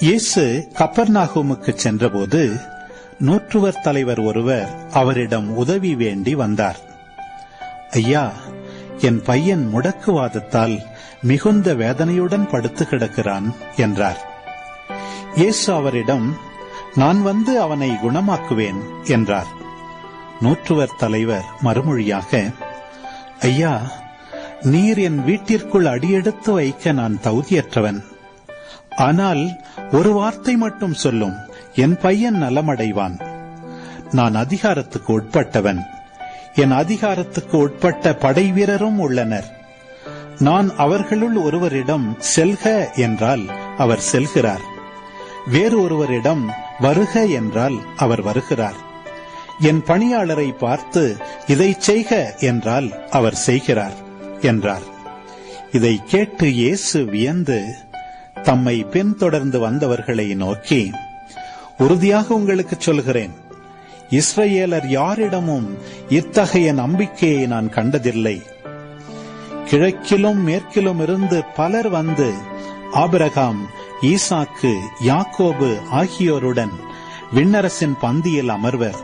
இயேசு கப்பர்நாகூமுக்கு சென்றபோது நூற்றுவர் தலைவர் ஒருவர் அவரிடம் உதவி வேண்டி வந்தார். ஐயா என் பையன் முடக்குவாதத்தால் மிகுந்த வேதனையுடன் படுத்து கிடக்கிறான் என்றார். இயேசு அவரிடம் நான் வந்து அவனை குணமாக்குவேன் என்றார். நூற்றுவர் தலைவர் மறுமொழியாக ஐயா நீர் என் வீட்டிற்குள் அடியெடுத்து வைக்க நான் தகுதியற்றவன். ஆனால் ஒரு வார்த்தை மட்டும் சொல்லும். என் பையன் நலமடைவான். நான் அதிகாரத்துக்கு உட்பட்டவன். என் அதிகாரத்துக்கு உட்பட்ட படை வீரரும் உள்ளனர். நான் அவர்களுள் ஒருவரிடம் செல்க என்றால் அவர் செல்கிறார். வேறு ஒருவரிடம் வருக என்றால் அவர் வருகிறார். என் பணியாளரை பார்த்து இதை செய்க என்றால் அவர் செய்கிறார் என்றார். இதை கேட்டு இயேசு வியந்து தம்மை பின்தொடர்ந்து வந்தவர்களை நோக்கி உறுதியாக உங்களுக்கு சொல்கிறேன் இஸ்ரேலர் யாரிடமும் இத்தகைய நம்பிக்கையை நான் கண்டதில்லை. கிழக்கிலும் மேற்கிலும் இருந்து பலர் வந்து ஆபிரகாம் ஈசாக்கு யாக்கோபு ஆகியோருடன் விண்ணரசின் பந்தியில் அமர்வர்.